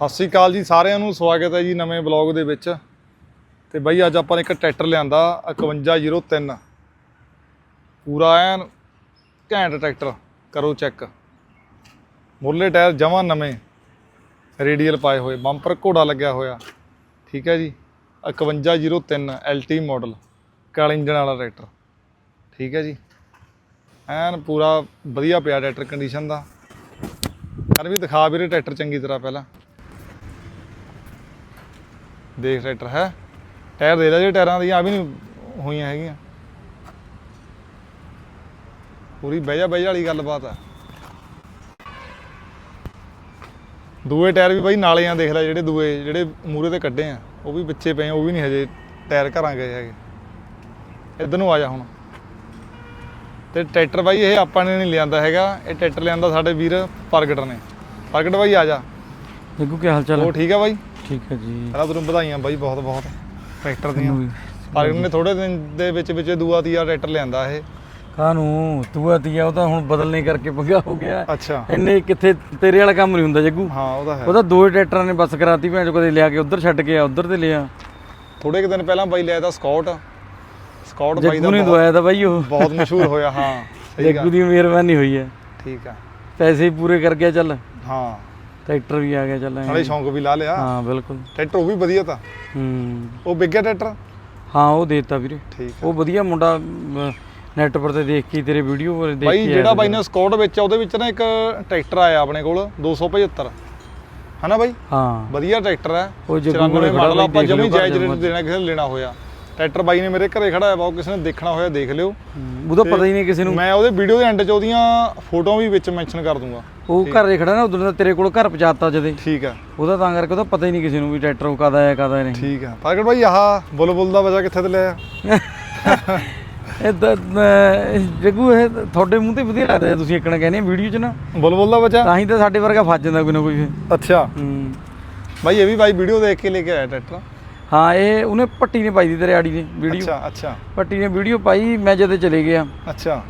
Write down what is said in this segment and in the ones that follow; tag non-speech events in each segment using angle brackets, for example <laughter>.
ਸਤਿ ਸ਼੍ਰੀ ਅਕਾਲ ਜੀ ਸਾਰਿਆਂ ਨੂੰ, ਸਵਾਗਤ ਹੈ ਜੀ ਨਵੇਂ ਬਲੌਗ ਦੇ ਵਿੱਚ। ਤੇ ਬਾਈ ਅੱਜ ਆਪਾਂ ਇੱਕ ਟਰੈਕਟਰ ਲਿਆਂਦਾ 5103 ਪੂਰਾ ਐਨ ਘੈਂਟ ਟਰੈਕਟਰ, ਕਰੋ ਚੈੱਕ। ਮੁੱਢਲੇ ਟਾਇਰ ਜਮਾਂ ਨਵੇਂ, ਰੇਡੀਅਲ ਪਾਏ ਹੋਏ, ਬੰਪਰ ਘੋੜਾ ਲੱਗਿਆ ਹੋਇਆ। ਠੀਕ ਹੈ ਜੀ 5103 LT ਮਾਡਲ, ਕਾਲ ਇੰਜਣ ਵਾਲਾ ਟਰੈਕਟਰ। ਠੀਕ ਹੈ ਜੀ, ਐਨ ਪੂਰਾ ਵਧੀਆ ਪਿਆ ਟਰੈਕਟਰ ਕੰਡੀਸ਼ਨ ਦਾ। ਕਰ ਵੀ ਦਿਖਾ ਵੀਰੇ ਟਰੈਕਟਰ ਚੰਗੀ ਤਰ੍ਹਾਂ ਪਹਿਲਾਂ। ਦੇਖ ਟਰੈਕਟਰ ਹੈ? ਟਾਇਰ ਦੇ ਲੈ ਜਿਹੜੇ ਟਾਇਰਾਂ ਦੀਆਂ ਆ ਵੀ ਨਹੀਂ ਹੋਈਆਂ ਹੈਗੀਆਂ। ਪੂਰੀ ਬਹਿਜਾ ਬਹਿਜਾ ਵਾਲੀ ਗੱਲਬਾਤ ਆ। ਦੂਏ ਟਾਇਰ ਵੀ ਬਾਈ ਨਾਲੇ ਆ ਦੇਖ ਲੈ ਜਿਹੜੇ ਦੂਏ ਜਿਹੜੇ ਮੂਰੇ ਤੇ ਕੱਢੇ ਆ। ਉਹ ਵੀ ਵਿੱਚੇ ਪਏ ਉਹ ਵੀ ਨਹੀਂ ਹਜੇ ਟਾਇਰ ਘਰਾਂ ਗਏ ਹੈਗੇ। ਇੱਧਰ ਨੂੰ ਆ ਜਾ ਹੁਣ। ਤੇ ਟਰੈਕਟਰ ਬਾਈ ਇਹ ਆਪਾਂ ਨੇ ਨਹੀਂ ਲਿਆਂਦਾ ਹੈਗਾ। ਇਹ ਟਰੈਕਟਰ ਲਿਆਂਦਾ ਸਾਡੇ ਵੀਰ ਪ੍ਰਗਟ ਨੇ। ਪ੍ਰਗਟ ਬਾਈ ਆ ਜਾ। ਜੱਗੂ ਕੀ ਹਾਲ ਚਾਲ ਉਹ ਠੀਕ ਆ ਬਾਈ? ਠੀਕ ਹੈ ਜੀ। ਪਹਿਲਾਂ ਤੁਹਾਨੂੰ ਵਧਾਈਆਂ ਬਾਈ ਬਹੁਤ ਬਹੁਤ ਟਰੈਕਟਰ ਦੀਆਂ। ਤੁਹਾਨੂੰ ਵੀ। ਪ੍ਰਗਟ ਨੇ ਥੋੜੇ ਦਿਨ ਦੇ ਵਿੱਚ ਵਿੱਚ ਦੂਆ ਤੀਆ ਟਰੈਕਟਰ ਲਿਆਂਦਾ ਇਹ। ਕਾਹਨੂੰ? ਤੂੰ ਆਤੀਆ ਉਹ ਤਾਂ ਹੁਣ ਬਦਲਨੇ ਕਰਕੇ ਪੰਗਾ ਹੋ ਗਿਆ। ਅੱਛਾ। ਇੰਨੇ ਕਿੱਥੇ ਤੇਰੇ ਵਾਲਾ ਕੰਮ ਨਹੀਂ ਹੁੰਦਾ ਜੱਗੂ। ਹਾਂ ਉਹਦਾ ਹੈ। ਉਹਦਾ ਦੋ ਟਰੈਕਟਰਾਂ ਨੇ ਬੱਸ ਕਰਾਤੀ ਭੈਣ ਚੋ ਕਦੇ ਲਿਆ ਕੇ ਉਧਰ ਛੱਡ ਕੇ ਆ ਉਧਰ ਤੇ ਲਿਆ। ਥੋੜੇ ਕੁ ਦਿਨ ਪਹਿਲਾਂ ਬਾਈ ਲਿਆ ਤਾਂ ਸਕਾਟ। ਸਕਾਟ ਬਾਈ ਦਾ ਜੱਗੂ ਨੇ ਬਹੁਤ- ਦਵਾਇਆ ਤਾਂ ਬਾਈ ਉਹ। ਬਹੁਤ ਮਸ਼ਹੂਰ ਹੋਇਆ ਹਾਂ ਸਹੀ ਜੱਗੂ ਦੀ ਮਿਹਰਬਾਨੀ ਹੋਈ ਹੈ। ਠੀਕ ਆ। ਪੈਸੇ ਪੂਰੇ ਕਰ ਗਿਆ ਚੱਲ। ਹਾਂ। ਟਰੈਕਟਰ ਵੀ ਆ ਗਿਆ ਚੱਲ ਐਂ। ਨਾਲੇ ਸ਼ੌਂਕ ਵੀ ਲਾ ਲਿਆ। ਹਾਂ ਬਿਲਕੁਲ। ਟਰੈਕਟਰ ਉਹ ਵੀ ਵਧੀਆ ਤਾਂ। ਹੂੰ। ਉਹ ਵਿਗਿਆ ਟਰੈਕਟਰ? ਹਾਂ ਉਹ ਦੇਤਾ ਵੀਰੇ। ਠੀਕ ਆ ਉਹ ਵਧੀਆ ਮੁੰਡਾ ਨੈਟ ਪਰ ਤੇ ਦੇਖ ਕੇ ਤੇਰੇ ਵੀਡੀਓ ਦੇਖ ਬਾਈ ਕੇ ਜਿਹੜਾ ਆਇਆ ਬਾਈ ਨੇ ਸਕਾਟ ਵਿੱਚ ਆ, ਉਹਦੇ ਵਿੱਚ ਨਾ ਇੱਕ ਟਰੈਕਟਰ ਆਇਆ ਆਪਣੇ ਕੋਲ 275 ਹਨਾ ਬਾਈ? ਹਾਂ। ਵਧੀਆ ਟਰੈਕਟਰ ਹੈ। ਉਹ ਜੱਗੂ 94 ਕੋਲੇ ਖੜਾ ਬਾਈ, ਆਪਾਂ ਦੇਖ ਜਮੀ ਘਰ ਜਾਇਜ਼ ਰੇਟ ਜਮਾਂ। ਦੇਣਾ ਕਿਸੇ ਨੇ ਲੈਣਾ ਹੋਇਆ। ਟਰੈਕਟਰ ਬਾਈ ਨੇ ਮੇਰੇ ਘਰੇ ਖੜਾ ਹੈ ਬਾਓ ਕਿਸੇ ਨੇ ਦੇਖਣਾ ਹੋਇਆ ਦੇਖ ਲਿਓ। ਉਹਦਾ ਪਤਾ ਹੀ ਨਹੀਂ ਕਿਸੇ ਨੂੰ। ਮੈਂ ਉਹਦੇ ਵੀਡੀਓ ਦੇ ਐਂਡ 'ਚ ਉਹਦੀਆਂ ਫੋਟੋਆਂ ਵੀ ਵਿੱਚ ਮੈਂਸ਼ਨ ਕਰ ਦੂੰਗਾ। ਉਹ ਘਰੇ ਖੜਾ ਨਾ ਉਦੋਂ ਦਾ ਤੇਰੇ ਕੋਲ ਘਰ ਪਹੁੰਚਾਤਾ ਜਦੇ। ਠੀਕ ਆ। ਉਹਦਾ ਤਾਂ ਕਰਕੇ ਉਹਦਾ ਪਤਾ ਹੀ ਨਹੀਂ ਕਿਸੇ ਨੂੰ ਵੀ ਟਰੈਕਟਰ ਉਹ ਕਦਾ ਆਇਆ ਕਦਾ ਨਹੀਂ। ਠੀਕ ਆ। ਪ੍ਰਗਟ ਬਾਈ ਆਹ ਬੁਲਬੁਲ ਦਾ ਵਜਾ ਕਿੱਥੇ ਤੇ ਲਿਆ? ਇਹ ਜੱਗੂ ਇਹ ਤੁਹਾਡੇ ਮੂੰਹ ਤੇ ਵਧੀਆ ਲੱਗਦਾ ਤੁਸੀਂ ਇੱਕਣ ਕਹਿੰਦੇ ਵੀਡੀਓ 'ਚ ਨਾ। ਬੁਲਬੁਲ ਦਾ ਵਜਾ? ਤਾਂ ਹੀ ਤਾਂ ਸਾਡੇ ਵਰਗਾ ਫਸ ਜਾਂਦਾ ਕੋਈ ਨਾ ਕੋਈ। ਅੱਛਾ। ਹੂੰ। ਬਾਈ ਇਹ ਵੀ ਬਾਈ ਵੀਡੀਓ ਦੇਖ ਕੇ ਲੈ ਕੇ ਆਇਆ ਟਰੈਕਟਰ। ਹਾਂ ਇਹ ਉਹਨੇ ਪੱਟੀ ਨੇ ਪਾਈ ਦੀ ਤੇਰੇ ਆੜੀ ਨੇ ਵੀਡੀਓ। ਅੱਛਾ ਅੱਛਾ। ਪੱਟੀ ਨੇ ਵੀਡੀਓ ਪਾਈ ਮੈਂ ਜਦੇ ਚਲੇ ਗਿਆ। ਅੱਛਾ।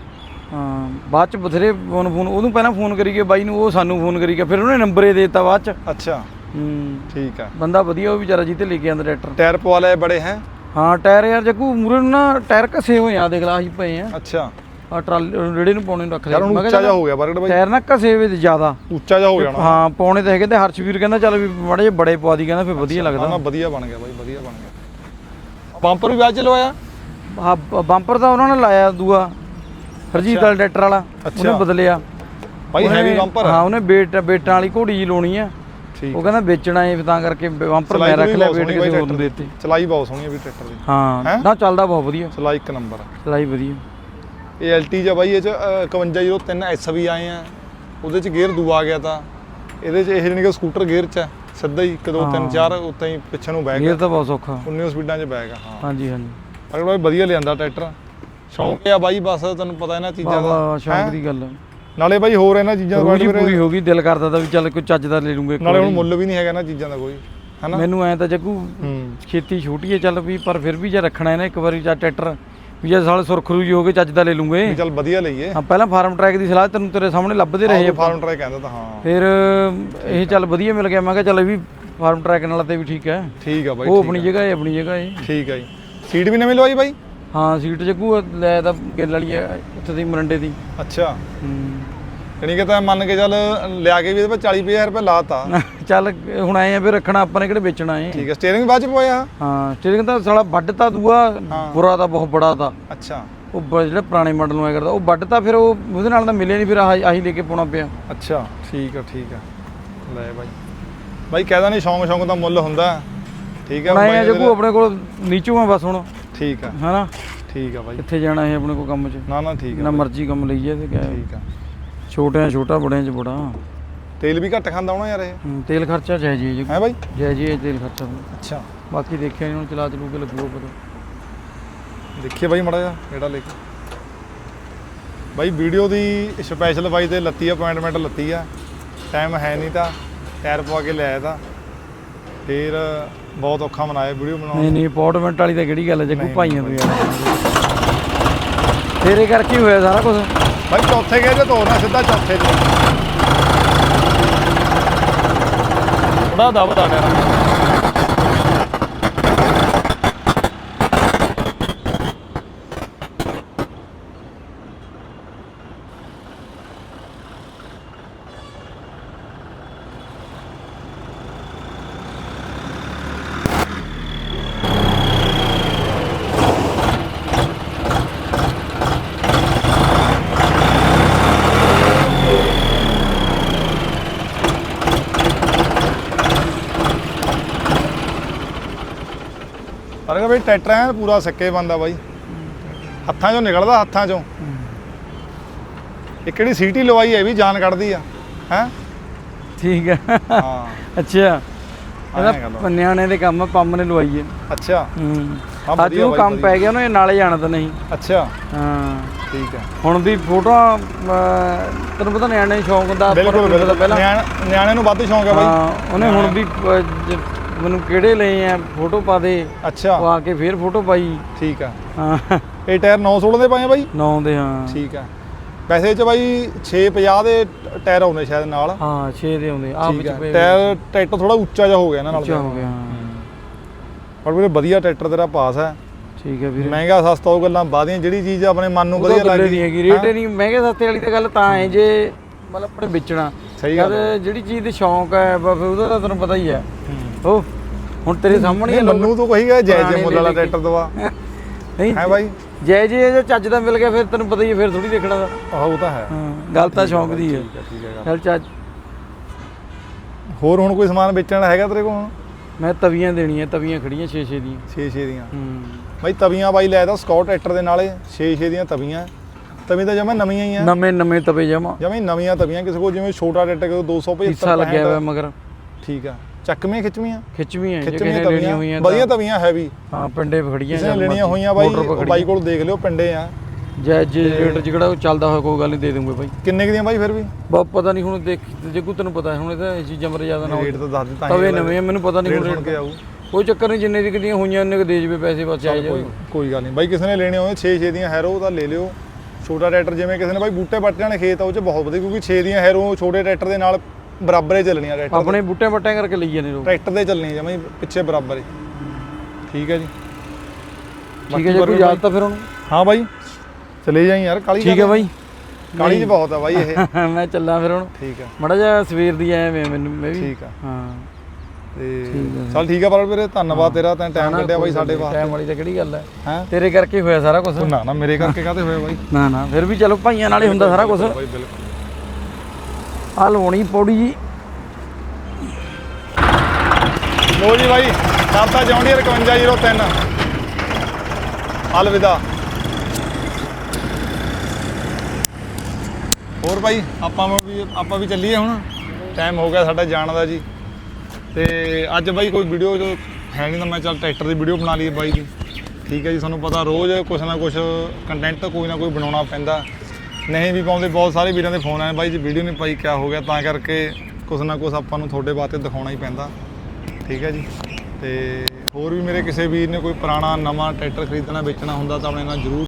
ਹਾਂ ਬਾਅਦ ਚ ਬਥੇਰੇ ਫੋਨ ਫੋਨ ਉਹਨੂੰ ਪਹਿਲਾਂ ਫੋਨ ਕਰੀ ਗਿਆ ਬਾਈ ਨੂੰ ਉਹ ਸਾਨੂੰ ਫੋਨ ਕਰੀ ਗਿਆ ਫਿਰ ਉਹਨੇ ਨੰਬਰ ਦੇ ਦਿੱਤਾ ਬਾਅਦ ਚ। ਅੱਛਾ। ਹੂੰ। ਠੀਕ ਆ। ਬੰਦਾ ਵਧੀਆ ਉਹ ਵਿਚਾਰਾ ਜੀ ਤੇ ਲੈ ਕੇ ਆਂਦਾ ਟਰੈਕਟਰ। ਟਾਇਰ ਪਵਾ ਲਏ ਬੜੇ ਹੈ? ਹਾਂ ਟਾਇਰ ਯਾਰ ਜੱਗੂ ਮੂਰੇ ਨੂੰ ਨਾ ਟਾਇਰ ਘਸੇ ਹੋਏ ਆ ਦੇਖ ਲਾ ਅਸੀਂ ਪਏ ਆ। ਅੱਛਾ। ਆ ਟਰਾਲੇ ਰੇੜੇ ਨੂੰ ਪਾਉਣੇ ਨੂੰ ਰੱਖ ਯਾਰ ਲਿਆ ਹੁਣ ਮੈਂ ਉੱਚਾ ਜਿਹਾ ਹੋ ਗਿਆ ਪ੍ਰਗਟ ਬਾਈ? ਟਾਇਰ ਨਾ ਘਸੇ ਤੇ ਜ਼ਿਆਦਾ। ਉੱਚਾ ਜਿਹਾ ਹੋ ਜਾਣਾ। ਹਾਂ ਪਾਉਣੇ ਤਾਂ ਹੈਗੇ ਤੇ ਹਰਸ਼ਵੀਰ ਕਹਿੰਦਾ ਚੱਲ ਵੀ ਮਾੜੇ ਜਿਹੇ ਬੜੇ ਪਵਾ ਦੀ ਕਹਿੰਦਾ ਫਿਰ ਵਧੀਆ ਲੱਗਦਾ। ਨਾ ਵਧੀਆ ਬਣ ਗਿਆ ਬਾਈ ਵਧੀਆ ਬਣ ਗਿਆ। ਬੰਪਰ ਵੀ ਬਾਅਦ ਚ ਲਵਾਇਆ? ਹਾਂ ਬੰਪਰ ਤਾਂ ਉਹਨਾਂ ਨੇ ਲਾਇਆ ਦੂਆ। ਹਰਜੀਤ ਵਾਲਾ ਟਰੈਕਟਰ ਵਾਲਾ ਉਹਨੇ। ਬਦਲਿਆ। ਬਾਈ ਉਹਨੇ- ਹੈਵੀ ਬੰਪਰ ਹਾਂ ਉਹਨੇ ਬੇਟ ਬੇਟਾਂ ਵਾਲੀ ਘੋੜੀ ਜੀ ਲਾਉਣੀ ਆ। ਉਹ ਕਹਿੰਦਾ ਵੇਚਣਾ ਏ ਤਾਂ ਕਰਕੇ ਬੰਪਰ ਮੈਂ ਰੱਖ ਵੀ ਲਿਆ ਵੇਟ ਕਿਸੇ ਹੋਰ ਨੂੰ ਦੇਤੀ। ਚਲਾਈ ਬਹੁਤ ਸੋਹਣੀ ਹੈ ਵੀ ਟਰੈਕਟਰ ਦੀ। ਹਾਂ ਹੈਂ? ਨਾ ਚੱਲਦਾ ਬਹੁਤ ਵਧੀਆ। ਚਲਾਈ ਇੱਕ ਨੰਬਰ ਚਲਾਈ ਵਧੀਆ। ਇਹ ਐਲਟੀ ਜਾਂ ਬਾਈ ਇਹ ਚ ਅ, 5103 ਐਸ ਵੀ ਆਏ ਆ। ਉਹਦੇ ਚ ਗੇਅਰ ਦੂ ਆ ਗਿਆ ਤਾਂ। ਇਹਦੇ ਚ ਇਹ ਜਾਣੀ ਕਿ ਸਕੂਟਰ ਗੇਅਰ ਚ ਹੈ ਸਿੱਧਾ ਹੀ 1 2 3 4 ਉੱਤੇ ਹੀ ਪਿੱਛੇ ਨੂੰ ਬੈਗ ਗੇਅਰ ਤਾਂ ਬਹੁਤ ਸੌਖਾ। 19 ਸਪੀਡਾਂ 'ਚ ਬੈਗ ਹਾਂ। ਹਾਂਜੀ ਹਾਂਜੀ। ਅਗਰ ਬਾਈ ਵਧੀਆ ਲਿਆਂਦਾ ਟਰੈਕਟਰ ਸ਼ੌਂਕ ਆ ਬਾਈ ਬਸ ਤੈਨੂੰ ਪਤਾ ਇਹਨਾਂ ਚੀਜ਼ਾਂ ਦਾ। ਬਾਬਾ ਸ਼ੌਂਕ? ਦੀ ਗੱਲ। ਨਾਲੇ ਬਾਈ ਹੋਰ ਇਹਨਾਂ ਚੀਜ਼ਾਂ ਦਾ ਪੂਰੀ ਹੋ ਗਈ ਦਿਲ ਕਰਦਾ ਤਾਂ ਵੀ ਚੱਲ ਕੋਈ ਚੱਜ ਦਾ ਲੈ ਲੂੰਗੇ ਨਾਲੇ ਹੁਣ। ਮੁੱਲ ਵੀ ਨਹੀਂ ਹੈਗਾ ਇਹਨਾਂ ਚੀਜ਼ਾਂ ਦਾ ਕੋਈ ਹਨਾ? ਮੈਨੂੰ ਐ ਤਾਂ ਜੱਗੂ ਖੇਤੀ ਛੋਟੀ ਹੈ ਚੱਲ ਵੀ ਪਰ ਫਿਰ ਵੀ ਜੇ ਰੱਖਣਾ ਹੈ ਨਾ ਇੱਕ ਵਾਰੀ ਜਾਂ ਟਰੈਕਟਰ ਵੀ ਜੇ ਸਾਲ ਸੁਰਖਰੂ ਜੀ ਹੋ ਕੇ ਚੱਜ ਦਾ ਲੈ ਲੂੰਗੇ। ਵੀ ਚੱਲ ਵਧੀਆ ਲਈਏ। ਹਾਂ ਪਹਿਲਾਂ ਫਾਰਮ ਟਰੈਕ ਦੀ ਸਲਾਹ ਤੈਨੂੰ ਤੇਰੇ ਸਾਹਮਣੇ ਲੱਭਦੇ ਰਹੇ। ਫਾਰਮ ਟਰੈਕ ਕਹਿੰਦਾ ਤਾਂ ਹਾਂ। ਫਿਰ ਇਹ ਚੱਲ ਵਧੀਆ ਮਿਲ ਗਿਆ ਮੈਂ ਕਿਹਾ ਚੱਲ ਇਹ ਵੀ ਫਾਰਮ ਟਰੈਕ ਨਾਲ ਤੇ ਵੀ ਠੀਕ ਹੈ। ਠੀਕ ਆ ਬਾਈ ਉਹ ਆਪਣੀ। ਜਗ੍ਹਾ ਹੈ ਆਪਣੀ ਜਗ੍ਹਾ ਹੈ। ਠੀਕ ਆ ਜੀ। ਸੀਟ ਵੀ ਨਵੀਂ ਲਵਾਈ ਬਾਈ? ਹਾਂ ਸੀਟ ਜੱਗੂ ਲੈ ਤਾਂ ਗਿੱਲ ਵਾਲੀ ਹੈ ਉੱਥੇ ਦੀ ਮਰੰਡੇ ਦੀ। ਅੱਛਾ। ਹੂੰ। ਯਾਨੀ ਕਿ ਤਾਂ ਮੰਨ ਕੇ ਚੱਲ ਲਿਆ ਕੇ ਵੀ ਇਹਦੇ 'ਤੇ 40000 ਰੁਪਏ ਲਾਤਾ। ਚੱਲ ਹੁਣ ਆਏ ਆ ਫਿਰ ਰੱਖਣਾ ਆਪਾਂ ਨੇ ਕਿਹੜੇ ਵੇਚਣਾ ਹੈ ਠੀਕ ਹੈ ਸਟੀਅਰਿੰਗ ਬਾਅਦ ਚ ਪਵਾਇਆ? ਹਾਂ ਸਟੀਅਰਿੰਗ ਤਾਂ ਸਾਲਾ ਵੱਡ ਤਾਂ ਦੂਆ। ਬੁਰਾ ਤਾਂ ਬਹੁਤ ਬੜਾ ਤਾਂ। ਅੱਛਾ। ਉਹ ਜਿਹੜੇ ਪੁਰਾਣੇ ਮਾਡਲ ਨੂੰ ਆਇਆ ਕਰਦਾ ਉਹ ਵੱਡ ਤਾਂ ਫਿਰ ਉਹ ਉਹਦੇ ਨਾਲ ਤਾਂ ਮਿਲਿਆ ਨਹੀਂ ਫਿਰ ਆਹੀ ਲੈ ਕੇ ਪਾਉਣਾ ਪਿਆ। ਅੱਛਾ। ਠੀਕ ਆ ਠੀਕ ਆ। ਲੈ ਬਾਈ। ਬਾਈ ਕਹਿਦਾ ਨਹੀਂ ਸ਼ੌਂਕ ਸ਼ੌਂਕ ਦਾ ਮੁੱਲ ਹੁੰਦਾ। ਠੀਕ ਆ ਬਾਈ ਜੱਗੂ ਆਪਣੇ ਕੋਲ ਨੀਚੋਂ ਆ ਬਸ ਹੁਣ। ਠੀਕ ਆ। ਹਨਾ? ਠੀਕ ਆ ਬਾਈ। ਕਿੱਥੇ ਜਾਣਾ ਹੈ ਆਪਣੇ ਕੋਲ ਕੰਮ 'ਚ? ਨਾ ਨਾ ਠੀਕ ਨਾ ਆ ਮਰਜ਼ੀ ਕੰਮ ਲਈਏ ਤੇ ਕਿਆ। ਠੀਕ ਆ। ਛੋਟਿਆਂ ਛੋਟਾ ਬੜਿਆਂ 'ਚ ਬੜਾ। ਤੇਲ ਵੀ ਘੱਟ ਖਾਂਦਾ ਹੋਣਾ ਯਾਰ ਇਹ? ਹੂੰ, ਤੇਲ ਖਰਚਾ ਜੈ ਜੀ ਹੈ ਬਾਈ? ਜੈ ਜੀ ਇਹ ਤੇਲ ਖਰਚਾ। ਅੱਛਾ। ਬਾਕੀ ਦੇਖਿਆ ਨਹੀਂ ਹੁਣ ਚਲਾ ਚਲੂ ਕੇ ਲੱਗੂਗਾ ਪਤਾ ਦੇਖੀਏ ਬਾਈ ਮੜਾ ਜਾ ਕਿਹੜਾ ਲੈ ਕੇ ਬਾਈ ਵੀਡੀਓ ਦੀ ਸਪੈਸ਼ਲ ਬਾਈ ਤੇ ਲੱਤੀ ਅਪਾਇੰਟਮੈਂਟ ਲੱਤੀ ਆ। ਟਾਈਮ ਹੈ ਨਹੀਂ ਤਾਂ ਟਾਇਰ ਪਵਾ ਕੇ ਲਿਆਇਆ ਤਾਂ। ਫਿਰ ਬਹੁਤ ਔਖਾ ਮਨਾਇਆ ਵੀਡੀਓ ਬਣਾਉਣ ਨਹੀਂ ਨਹੀਂ ਅਪਾਰਟਮੈਂਟ ਵਾਲੀ ਤਾਂ ਕਿਹੜੀ ਗੱਲ ਹੈ ਜੱਗੂ ਨਹੀਂ, ਭਾਈਆਂ ਤੋਂ ਯਾਰ। ਤੇਰੇ ਕਰਕੇ ਹੀ ਹੋਇਆ ਸਾਰਾ ਕੁਝ ਬਾਈ ਚੌਥੇ ਗਏ ਜੇ ਤੋਰਨਾ ਸਿੱਧਾ ਚੌਥੇ ਤੇ ਥੋੜਾ ਦਬਦਾ ਟਾਇਰ ਪਰ ਬਈ ਟਰੈਕਟਰ ਐਨ ਪੂਰਾ ਸੱਕੇ ਬੰਦਾ ਬਾਈ। ਹੱਥਾਂ ਚੋਂ ਨਿਕਲਦਾ ਹੱਥਾਂ ਚੋਂ। ਇਹ ਕਿਹੜੀ ਸੀਟੀ ਲਵਾਈ ਹੈ ਵੀ ਜਾਨ ਕੱਢਦੀ ਆ। ਹੈ? ਠੀਕ ਹੈ ਹਾਂ। ਅੱਛਾ। ਐਂ ਇਹਦਾ। ਨਿਆਣੇ ਦੇ ਕੰਮ ਪੰਮ ਨੇ ਲਵਾਈਏ ਅੱਛਾ। ਹੂੰ। ਅੱਜ ਵਧੀਆ ਉਹ ਕੰਮ। ਪੈ ਗਿਆ ਉਹਨੂੰ ਇਹ ਨਾਲੇ ਜਾਣਾ ਤਾਂ ਨਹੀਂ। ਅੱਛਾ। ਹਾਂ। ਠੀਕ ਹੈ ਹੁਣ ਦੀ ਫੋਟੋਆਂ ਤੈਨੂੰ ਪਤਾ ਨਿਆਣੇ ਸ਼ੌਂਕ ਹੁੰਦਾ ਪਹਿਲਾਂ। ਨਿਆਣ- ਨੂੰ ਵੱਧ ਸ਼ੌਂਕ ਹੈ ਬਾਈ। ਹਾਂ ਉਹਨੇ ਹੁਣ ਵੀ ਮੈਨੂੰ ਕਿਹੜੇ ਲਏ ਆ ਫੋਟੋ ਪਾ ਦੇ। ਅੱਛਾ। ਪਾ ਕੇ ਫੇਰ ਫੋਟੋ ਪਾਈ। ਠੀਕ ਆ। ਹਾਂ। ਇਹ ਟਾਇਰ 916 ਦੇ ਪਾਏ ਆ ਬਾਈ? ਨੌ ਦੇ ਹਾਂ। ਠੀਕ ਆ। ਵੈਸੇ ਚ ਬਾਈ 650 ਦੇ ਟਾਇਰ ਆਉਂਦੇ ਸ਼ਾਇਦ ਨਾਲ। ਹਾਂ 6 ਦੇ ਆਉਂਦੇ। ਆ। ਵਿੱਚ ਪਏ ਟਾਇਰ ਟਰੈਕਟਰ ਥੋੜਾ ਉੱਚਾ ਜਿਹਾ ਹੋ ਗਿਆ ਇਹਨਾਂ ਨਾਲ ਉੱਚਾ ਹੋ ਗਿਆ ਹਾਂ। ਪਰ ਵੀਰੇ ਵਧੀਆ ਟਰੈਕਟਰ ਤੇਰਾ ਪਾਸ ਹੈ ਠੀਕ ਹੈ ਵੀਰੇ। ਮਹਿੰਗਾ ਸਸਤਾ ਉਹ ਗੱਲਾਂ ਬਾਦੀਆਂ ਜਿਹੜੀ ਚੀਜ਼ ਆਪਣੇ ਮਨ ਨੂੰ ਵਧੀਆ ਲੱਗਦੀ। ਹੈਗੀ। ਰੇਟ ਨਹੀਂ ਮਹਿੰਗੇ ਸਸਤੇ ਵਾਲੀ ਤਾਂ ਗੱਲ ਤਾਂ ਹੈ ਜੇ ਮਤਲਬ ਆਪਣੇ ਵੇਚਣਾ। ਸਹੀ ਗੱਲ ਜਿਹੜੀ ਚੀਜ਼ ਦੇ ਸ਼ੌਂਕ ਹੈ ਬਸ ਉਹਦਾ ਤਾਂ ਤੈਨੂੰ ਪਤਾ ਹੀ। ਹੈ। ਉਹ ਹੁਣ ਤੇਰੇ ਸਾਹਮਣੇ ਹੀ ਨਹੀਂ ਲੋਕ- ਮੰਨੂ ਤੋਂ ਕਹੀ ਗਿਆ ਜੈ ਜੈ ਪੁਰਾਣੇ ਮੁੱਲ ਵਾਲਾ ਲੈ ਕੇ। ਟਰੈਕਟਰ ਦਵਾ ਨਹੀਂ ਹੈ ਬਾਈ। ਜੈ ਜੇ ਜੇ ਚੱਜ ਦਾ ਮਿਲ ਗਿਆ ਫਿਰ ਤੈਨੂੰ ਪਤਾ ਹੀ ਹੈ ਫਿਰ ਥੋੜੀ ਦੇਖਣਾ ਦਾ ਆਹ ਉਹ ਤਾਂ ਹੈ। ਹਾਂ ਗੱਲ ਤਾਂ ਸ਼ੌਂਕ ਦੀ ਹੈ ਠੀਕ ਹੈ ਠੀਕ ਹੈ ਗੱਲ। ਚੱਲ ਚੱਜ। ਹੋਰ ਹੁਣ ਕੋਈ ਸਮਾਨ ਵੇਚਣ ਵਾਲਾ ਹੈਗਾ ਤੇਰੇ ਕੋਲ ਹੁਣ? ਮੈਂ ਤਵੀਆਂ ਦੇਣੀਆਂ ਤਵੀਆਂ ਖੜੀਆਂ 6-6 ਦੀਆਂ। 6-6 ਦੀਆਂ। ਹੂੰ। ਬਾਈ ਤਵੀਆਂ ਬਾਈ ਲੈ ਤਾ ਸਕਾਟ ਟਰੈਕਟਰ ਦੇ ਨਾਲੇ 6-6 ਦੀਆਂ ਤਵੀਆਂ। ਤਵੀਂ ਤਾਂ ਜਮਾ ਨਵੀਆਂ ਹੀ ਆ। ਨਵੇਂ ਨਵੇਂ ਤਵੇ ਜਮਾ। ਜਮਾ ਹੀ ਨਵੀਆਂ ਤਵੀਆਂ ਕਿਸੇ ਕੋਲ ਜਿਵੇਂ ਛੋਟਾ ਟਰੈਕਟਰ ਕੋਲ 275 ਹਿੱਸਾ ਲੱਗਿਆ ਹੋਇਆ ਮਗਰ। ਠੀਕ ਆ। ਚੱਕਵੀਆਂ ਖਿੱਚਵੀਆਂ। ਖਿੱਚਵੀਆਂ ਜੇ ਖਿੱਚਵੀਆਂ ਕਿਸੇ ਨੇ ਲੈਣੀਆਂ ਤਵੀਆਂ ਹੋਈਆਂ ਵਧੀਆ ਤਵੀਆਂ ਹੈਵੀ ਹਾਂ ਪਿੰਡੇ ਖੜੀਆਂ ਕਿਸੇ ਨੇ ਲੈਣੀਆਂ। ਹੋਈਆਂ ਬਾਈ ਉਹ। ਬਾਈ ਕੋਲ ਦੇਖ ਲਿਓ ਪਿੰਡੇ ਆ। ਜੈ ਜੇ ਰੇਟ ਜਿਹੜਾ ਉਹ ਚੱਲਦਾ ਹੋਇਆ ਕੋਈ ਗੱਲ ਨਹੀਂ ਦੇ ਦੂੰਗੇ ਬਾਈ। ਕਿੰਨੇ ਕੁ ਦੀਆਂ ਬਾਈ ਫਿਰ ਵੀ? ਬਹੁਤ ਪਤਾ ਨਹੀਂ ਹੁਣ ਦੇਖ ਜੇ ਕੋਈ ਤੈਨੂੰ ਪਤਾ ਹੈ, ਹੁਣ ਇਹ ਤਾਂ ਇਹ ਚੀਜ਼ਾਂ ਬਾਰੇ ਜ਼ਿਆਦਾ ਨਾ ਰੇਟ ਤਾਂ ਦੱਸ ਦਿੱਤਾ ਤਵੇ ਨਵੇਂ ਆ, ਮੈਨੂੰ ਪਤਾ ਨਹੀਂ ਰੇਟ ਹੁਣ ਕੇ ਆਊ। ਕੋਈ ਚੱਕਰ ਨਹੀਂ ਜਿੰਨੇ ਦੀ ਕਿਦੀਆਂ ਹੋਈਆਂ ਉਹਨੇ ਕੁ ਦੇ ਜਵੇ ਪੈਸੇ ਬਸ ਆਏ ਕੋਈ ਕੋਈ ਗੱਲ ਨਹੀਂ। ਬਾਈ ਕਿਸੇ ਨੇ ਲੈਣੇ ਹੋਏ 6-6 ਦੀਆਂ ਹੈਰੋ ਤਾਂ ਲੈ ਲਿਓ। ਛੋਟਾ ਟਰੈਕਟਰ ਜਿਵੇਂ ਕਿਸੇ ਨੇ ਬਾਈ ਬੂਟੇ ਪੱਟੇ ਵਾਲੇ ਖੇਤ ਆ ਉਹ ਚ ਬਹੁਤ ਵਧੀਆ ਕਿਉਂਕਿ 6 ਦੀਆਂ ਹੈਰੋ ਛੋਟੇ ਟਰੈਕਟਰ ਦੇ ਨਾਲ ਬਰਾਬਰ ਹੀ ਚੱਲਣੀਆਂ ਟਰੈਕਟਰ ਆਪਣੇ ਬੂਟੇ ਬੱਟਿਆਂ ਕਰਕੇ ਲਈ ਜਾਂਦੇ ਲੋਕ। ਟਰੈਕਟਰ ਦੇ ਚੱਲਣੀ ਜਮਾਂ ਹੀ ਪਿੱਛੇ ਬਰਾਬਰ ਹੀ। ਠੀਕ ਹੈ ਜੀ। ਠੀਕ ਹੈ ਜੇ ਕੋਈ ਯਾਦ ਤਾਂ ਫਿਰ ਉਹਨੂੰ? ਹਾਂ ਬਾਈ ਚਲੇ ਜਾਈ ਯਾਰ ਕਾਲੀ ਠੀਕ ਹੈ ਬਾਈ। ਕਾਲੀ ਚ ਬਹੁਤ ਆ ਬਾਈ ਇਹ। <laughs> ਮੈਂ ਚੱਲਾਂ ਫਿਰ ਹੁਣ। ਠੀਕ ਆ। ਮੜਾ ਜਾ ਸਵੇਰ ਦੀ ਮੈਂ ਮੈਨੂੰ ਮੈਂ ਵੀ। ਠੀਕ ਆ। ਹਾਂ। ਤੇ ਆ। ਚੱਲ ਠੀਕ ਆ ਪਰ ਵੀਰੇ ਧੰਨਵਾਦ ਤੇਰਾ ਤੈਂ ਟਾਈਮ ਕੱਢਿਆ ਬਾਈ ਸਾਡੇ ਵਾਸਤੇ। ਟਾਈਮ ਵਾਲੀ ਤਾਂ ਕਿਹੜੀ ਗੱਲ ਹੈ? ਹੈ? ਤੇਰੇ ਕਰਕੇ ਹੋਇਆ ਸਾਰਾ ਕੁਝ ਨਾ ਨਾ ਮੇਰੇ ਕਰਕੇ ਕਾਹਤੇ ਹੋਇਆ ਬਾਈ? ਨਾ ਨਾ ਫਿਰ ਵੀ ਚਲੋ ਭਾਈਆਂ ਨਾਲ ਹੀ ਹੁੰਦਾ ਸਾਰਾ ਕੁਝ ਬਾਈ ਬਿਲਕੁਲ। ਆ ਲਵਾਉਣੀ ਪੌੜੀ ਜੀ। ਲੋ ਜੀ ਬਾਈ ਕਰਤਾ ਜੌਂਡੀਅਰ 5103 ਅਲਵਿਦਾ ਹੋਰ ਬਾਈ, ਆਪਾਂ ਵੀ ਆਪਾਂ ਵੀ ਚੱਲੀਏ ਹੁਣ। ਟਾਈਮ ਹੋ ਗਿਆ ਸਾਡਾ ਜਾਣ ਦਾ ਜੀ। ਤੇ ਅੱਜ ਬਾਈ ਕੋਈ ਵੀਡੀਓ ਜੋ ਹੈ ਨਹੀਂ ਤਾਂ ਮੈਂ ਚੱਲ ਟਰੈਕਟਰ ਦੀ ਵੀਡੀਓ ਬਣਾ ਲਈਏ ਬਾਈ ਦੀ। ਠੀਕ ਹੈ ਜੀ, ਤੁਹਾਨੂੰ ਪਤਾ ਰੋਜ਼ ਕੁਛ ਨਾ ਕੁਛ ਕੰਟੈਂਟ ਕੋਈ ਨਾ ਕੋਈ ਬਣਾਉਣਾ ਪੈਂਦਾ। ਨਹੀਂ ਵੀ ਪਾਉਂਦੇ, ਬਹੁਤ ਸਾਰੇ ਵੀਰਾਂ ਦੇ ਫੋਨ ਆਏ, ਬਾਈ ਜੀ ਵੀਡੀਓ ਨਹੀਂ ਪਾਈ, ਕਿਆ ਹੋ ਗਿਆ? ਤਾਂ ਕਰਕੇ ਕੁਛ ਨਾ ਕੁਛ ਆਪਾਂ ਨੂੰ ਤੁਹਾਡੇ ਵਾਸਤੇ ਦਿਖਾਉਣਾ ਹੀ ਪੈਂਦਾ। ਠੀਕ ਹੈ ਜੀ? ਤੇ ਹੋਰ ਵੀ ਮੇਰੇ ਕਿਸੇ ਵੀਰ ਨੇ ਕੋਈ ਪੁਰਾਣਾ ਨਵਾਂ ਟਰੈਕਟਰ ਖਰੀਦਣਾ, ਵੇਚਣਾ ਹੁੰਦਾ ਤਾਂ ਆਪਣੇ ਨਾਲ ਜਰੂਰ